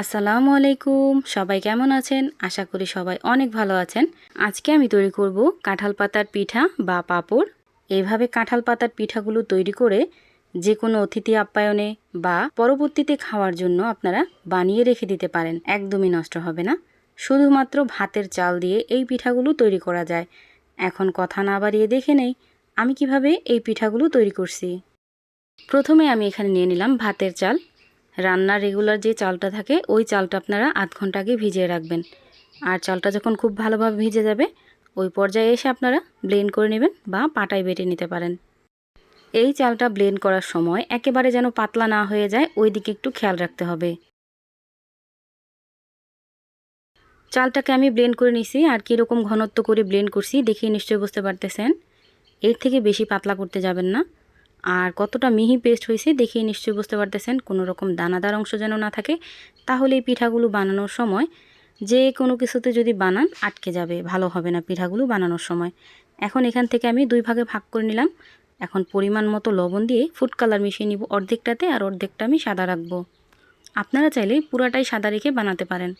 আসসালামু আলাইকুম। সবাই কেমন আছেন? আশা করি সবাই অনেক ভালো আছেন। আজকে আমি তৈরি করব কাঁঠাল পাতার পিঠা বা পাঁপড়। এইভাবে কাঁঠাল পাতার পিঠাগুলো তৈরি করে যে কোনো অতিথি আপ্যায়নে বা পরবর্তীতে খাওয়ার জন্য আপনারা বানিয়ে রেখে দিতে পারেন। একদমই নষ্ট হবে না। শুধুমাত্র ভাতের চাল দিয়ে এই পিঠাগুলো তৈরি করা যায়। এখন কথা না বাড়িয়ে দেখে নেই আমি কীভাবে এই পিঠাগুলো তৈরি করছি। প্রথমে আমি এখানে নিয়ে নিলাম ভাতের চাল। রান্নার রেগুলার যে চালটা থাকে, ওই চালটা আপনারা আধ ঘণ্টা আগে ভিজিয়ে রাখবেন। আর চালটা যখন খুব ভালোভাবে ভিজে যাবে, ওই পর্যায়ে এসে আপনারা ব্লেন্ড করে নেবেন বা পাটায় বেটে নিতে পারেন। এই চালটা ব্লেন্ড করার সময় একেবারে যেন পাতলা না হয়ে যায়, ওই দিকে একটু খেয়াল রাখতে হবে। চালটাকে আমি ব্লেন্ড করে নিছি, আর কীরকম ঘনত্ব করে ব্লেন্ড করছি দেখিয়ে নিশ্চয়ই বুঝতে পারতেছেন। এর থেকে বেশি পাতলা করতে যাবেন না। আর কতটা মিহি পেস্ট হয়েছে দেখিয়ে নিশ্চয়ই বুঝতে পারতেছেন, কোনো রকম দানাদার অংশ যেন না থাকে। তাহলে এই পিঠাগুলো বানানোর সময় যে কোনো কিছুতে যদি বানান, আটকে যাবে, ভালো হবে না পিঠাগুলো বানানোর সময়। এখন এখান থেকে আমি দুই ভাগে ভাগ করে নিলাম। এখন পরিমাণ মতো লবণ দিয়ে ফুড কালার মিশিয়ে নিব অর্ধেকটাতে আর অর্ধেকটা আমি সাদা রাখব। আপনারা চাইলে পুরাটাই সাদা রেখে বানাতে পারেন।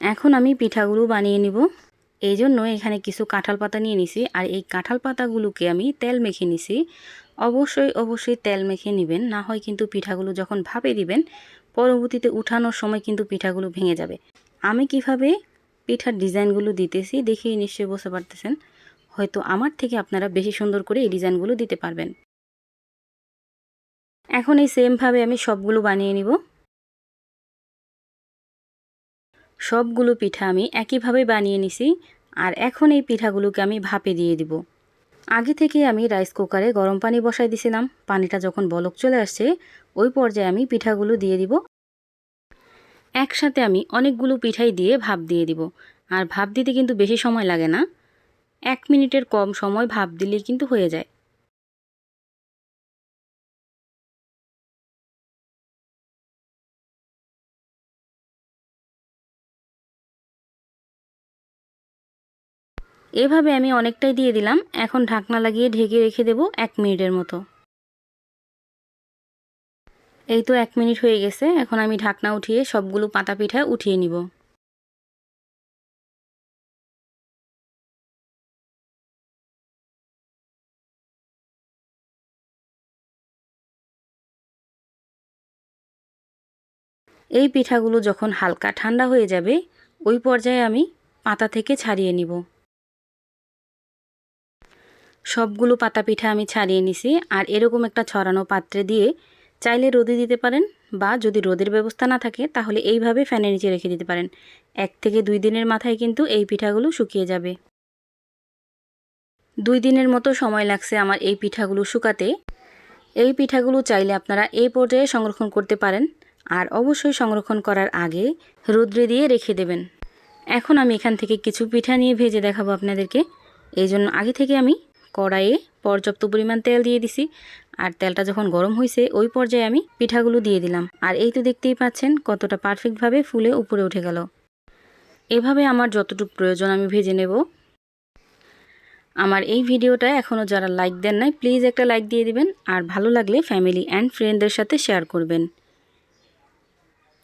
এখন আমি পিঠাগুলো বানিয়ে নিব। এই জন্য এখানে কিছু কাঁঠাল পাতা নিয়ে নিছি, আর এই কাঁঠাল পাতাগুলোকে আমি তেল মেখে নিছি। অবশ্যই অবশ্যই তেল মেখে নেবেন, না হয় কিন্তু পিঠাগুলো যখন ভাপে দিবেন, পরবর্তীতে উঠানোর সময় কিন্তু পিঠাগুলো ভেঙে যাবে। আমি কীভাবে পিঠার ডিজাইনগুলো দিতেছি দেখেই নিশ্চয়ই বুঝতে পারতেছেন। হয়তো আমার থেকে আপনারা বেশি সুন্দর করে এই ডিজাইনগুলো দিতে পারবেন। এখন এই সেমভাবে আমি সবগুলো বানিয়ে নিব। সবগুলো পিঠা আমি একইভাবে বানিয়ে নিছি, আর এখন এই পিঠাগুলোকে আমি ভাপে দিয়ে দিব। আগে থেকে আমি রাইস কুকারে গরম পানি বসাই দিছিলাম, পানিটা যখন বলক চলে আসছে, ওই পর্যায়ে আমি পিঠাগুলো দিয়ে দিব। একসাথে আমি অনেকগুলো পিঠাই দিয়ে ভাপ দিয়ে দিব, আর ভাপ দিতে কিন্তু বেশি সময় লাগে না। এক মিনিটের কম সময় ভাপ দিলেই কিন্তু হয়ে যায়। এভাবে আমি অনেকটাই দিয়ে দিলাম। এখন ঢাকনা লাগিয়ে ঢেকে রেখে দেব এক মিনিটের মতো। এই তো এক মিনিট হয়ে গেছে। এখন আমি ঢাকনা উঠিয়ে সবগুলো পাতা পিঠা উঠিয়ে নিব। এই পিঠাগুলো যখন হালকা ঠান্ডা হয়ে যাবে, ওই পর্যায়ে আমি পাতা থেকে ছাড়িয়ে নিব। সবগুলো পাতা পিঠা আমি ছাড়িয়ে নিছি, আর এরকম একটা ছড়ানো পাত্রে দিয়ে চাইলে রোদে দিতে পারেন বা যদি রোদের ব্যবস্থা না থাকে তাহলে এইভাবে ফ্যানের নিচে রেখে দিতে পারেন। এক থেকে দুই দিনের মাথায় কিন্তু এই পিঠাগুলো শুকিয়ে যাবে। দুই দিনের মতো সময় লাগছে আমার এই পিঠাগুলো শুকাতে। এই পিঠাগুলো চাইলে আপনারা এই পর্যায়ে সংরক্ষণ করতে পারেন, আর অবশ্যই সংরক্ষণ করার আগে রোদ্রে দিয়ে রেখে দেবেন। এখন আমি এখান থেকে কিছু পিঠা নিয়ে ভেজে দেখাবো আপনাদেরকে। এই জন্য আগে থেকে আমি কড়াইয়ে পর্যাপ্ত পরিমাণ তেল দিয়ে দিছি। আর তেলটা যখন গরম হয়েছে ওই পর্যায়ে আমি পিঠাগুলো দিয়ে দিলাম। আর এই তো দেখতেই পাচ্ছেন কতটা পারফেক্টভাবে ফুলে উপরে উঠে গেল। এভাবে আমার যতটুকু প্রয়োজন আমি ভেজে নেব। আমার এই ভিডিওটা এখনও যারা লাইক দেন নাই প্লিজ একটা লাইক দিয়ে দিবেন। আর ভালো লাগলে ফ্যামিলি অ্যান্ড ফ্রেন্ডদের সাথে শেয়ার করবেন।